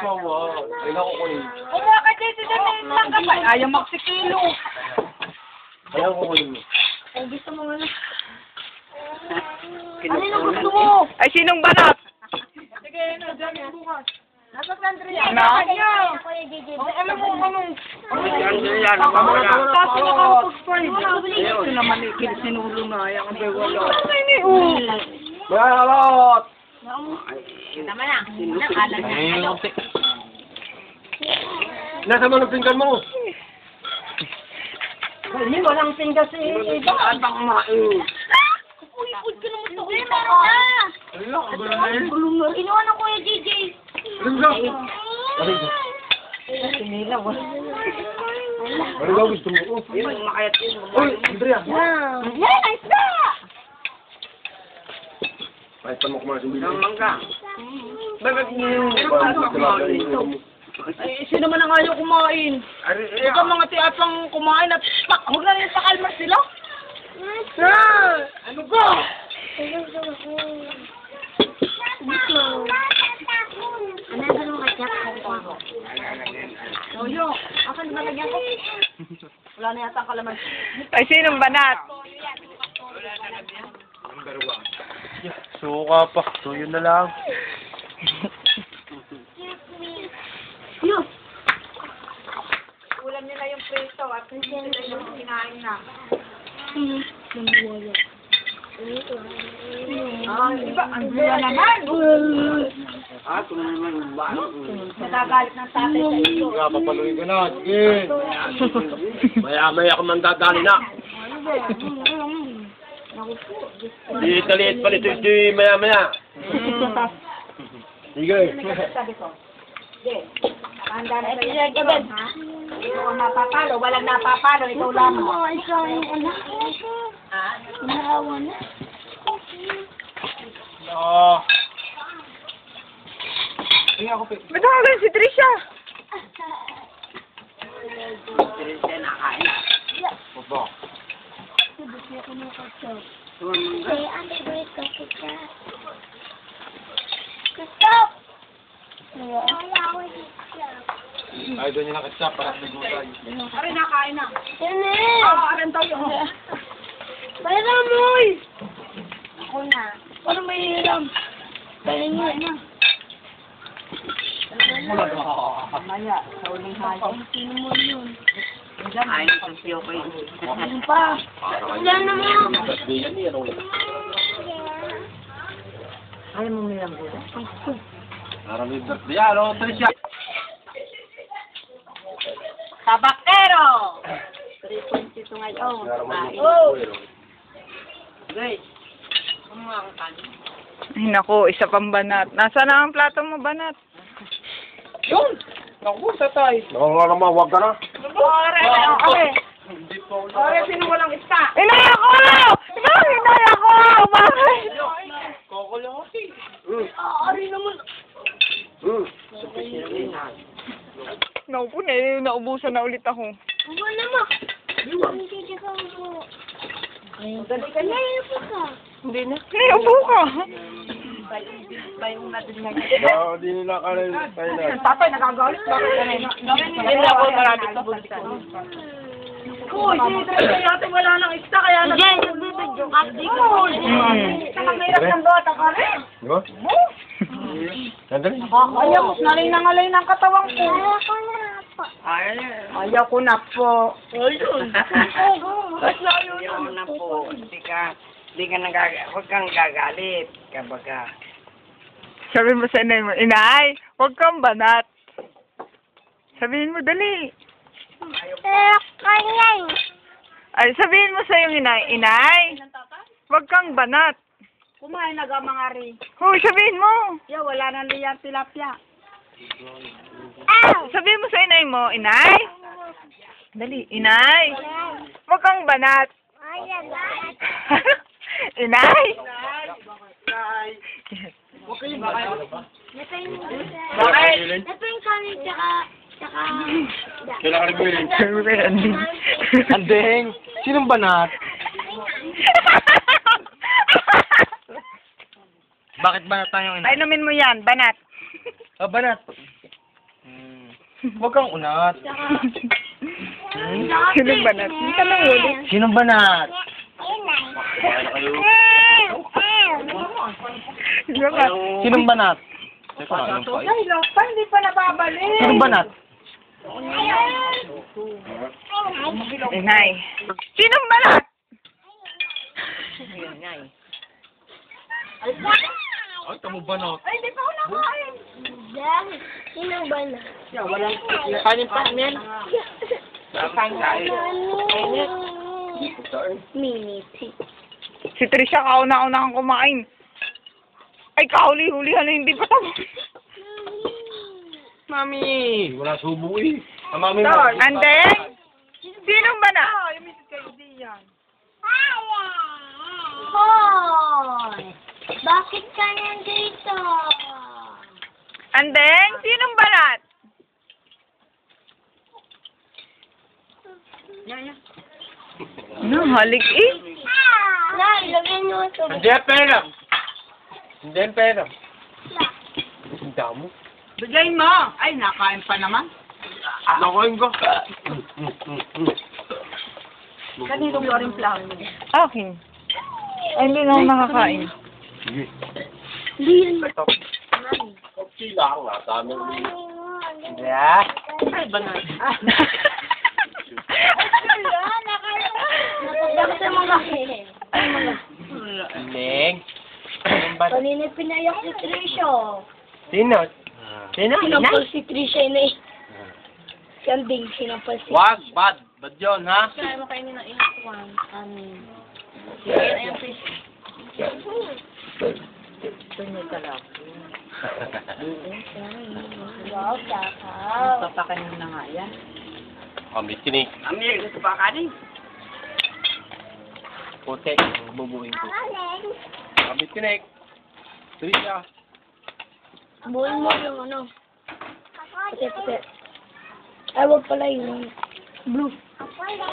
sawa. Ay, naku ko yun. Kumuha ka dito dyan lang ka pa. Ayaw magsikilo. Ayaw ko ko yun. Kung gusto mo ano. Ano yung gusto mo? Ay, sinong banat? Sige, ano, dyan yung bukas. Nasa Sandria. Na? Alam mo, anong... Yan, yan, yan. Tapos nakakapos pa rin. Ito naman eh, sinulo na. Yan ang bewalo. Balot! Tama na. Nakala na. Ay, naku. Nasa mo ng pinggan mo? Hindi, walang singga si Iba. Saan bang kumain? Uy, uy, ka naman ito. Meron na. Ayun, ang gulo na yun. Inuwan ng Kuya JJ. Ayun. Ayun. Sinilaw. Ano daw gusto mo? Yung makayat yun. Uy, Andrea. Yan, nice na. Kahit pa mo kumain sa bilang. Mangga. Bakit Ay, sino man ang ayaw kumain? Ito mga tiapang kumain at pak, huwag na rin pakalma sila. Ano ba? Yoyo, akan ba lagyan ko? Wala na yata ang kalaman. Ay, sinong banat? Suka pa. So, yun na lang. Yo! Ulam nila yung preso at hindi nila yung kinain na. Ah, iba, ang gula naman. Ah, ito na naman. Ano? Natagalit ng tatay sa iyo. Nga, papaluin ko na. Sige. Maya-maya ako mandadali na. Liit na liit pa nito ito maya-maya. Sige. Sabi ko. Sige. Handa na sa'yo. Ikaw ang napapalo. Walang napapalo. Ikaw lang. Ha? Oo. Matawagan si Trisha. Baba. Ay, doon yung nakatsa para sa gulay. Ari, nakain na. Oo, arin tayo. Ako na. Ano may hiram? Dahil nga na. Maya, sa uling hali. Sino mo yun? Ay, siyo ko yun. Ano pa? Wala na mo. Ayaw mo nilang gula? May birthday. Ano, Tricia? Tabakero! 3.2 ngayon. Oh! Guys, kumuha ang kanin. Ay, naku, isa pang banat. Nasaan na ang plato mo, banat? Yun! Naku, tatay. Naku nga naman, huwag ka na. Ore, ore. Hindi po. Ore, sino walang isa? Inay ako! Inay, inay ako! Bakit? Kukuloti. Ore naman. Hmm. Naku, na, naubusan na ulit ako. Ubo naman. Ka na. Hindi na. Inay, upo ka. Bayong na din nga. No, di nila ka rin. Tayo na. Tatay, nakagalit. Bakit ka na? Hindi ako marami sa bulsa. Uy, dito natin wala nang isa kaya nag- Diyan, nagbibidyo ka. Uy, nakahirap ng bata ka rin. Di ba? Sandali. Ayaw, naling nangalay ng katawan ko. Ayaw ko na po. Ayun. Ba't na ayaw Ayaw na po. Hindi ka, hindi ka nagaga, huwag kang gagalit. Kabaga. Sabihin mo sa inay mo, inay, huwag kang banat. Sabihin mo, dali. Ay, sabihin mo sa yung inay, inay, huwag kang banat. Kumain na ga mga rin. Hoy, sabihin mo. Ya, wala na liyan tilapia. Sabihin mo sa inay mo, inay. Dali, inay. Huwag kang banat. inay. Bakit? Ito yung kanin tsaka, tsaka, Kailan ka nagbili? Anding. Andeng! Sinong banat? Bakit banat tayong ina? Painumin mo yan, banat. Ah, banat. Huwag kang unat. Sinong banat? Sinong banat? Diba ka? Sinong banat? Hindi pa nababalik. Sinong banat? Inay. Sinong banat? Ay, tamo banat. Ay, hindi pa ako nakain. Sinong ba na? Kanin pa yan. Minute. Si Trisha, kauna-una kang kumain. Ay, kahuli-hulihan na hindi pa tapos. Mami! Wala subo eh. Ah, mami, Dahil. And then, sinong banat? Ah, yung misis kayo, di yan. Hoy! Bakit ka nandito? And then, sinong banat? Ano, halik eh. Nay, lagyan niyo ito. Hindi ang pera. Hindi ang pera. Ang damo. Bigay mo. Ay, nakain pa naman. Nakain ko. Kanino mo rin flower? Akin. Ay, hindi na ako nakakain. Sige. Hindi yan ba? Ito. Okay lang. Dami. Yeah. Ay, banal. Sa mga Neng. Anong ba? Kanina pinayak si Trisha. Sino? Sino? Sinampal si Trisha na eh. Sanding, sinampal si Wag, bad. Bad yun, ha? Kaya mo kainin ng inukuan. Amin. Wow, takaw. Papakainin na nga yan. Kami tinik. Amir, gusto pa kanin? Putek. Bubuin ko. Kami tinik. Trisha. Buhin mo yung ano. Puti, puti. Ay, wag pala yung blue.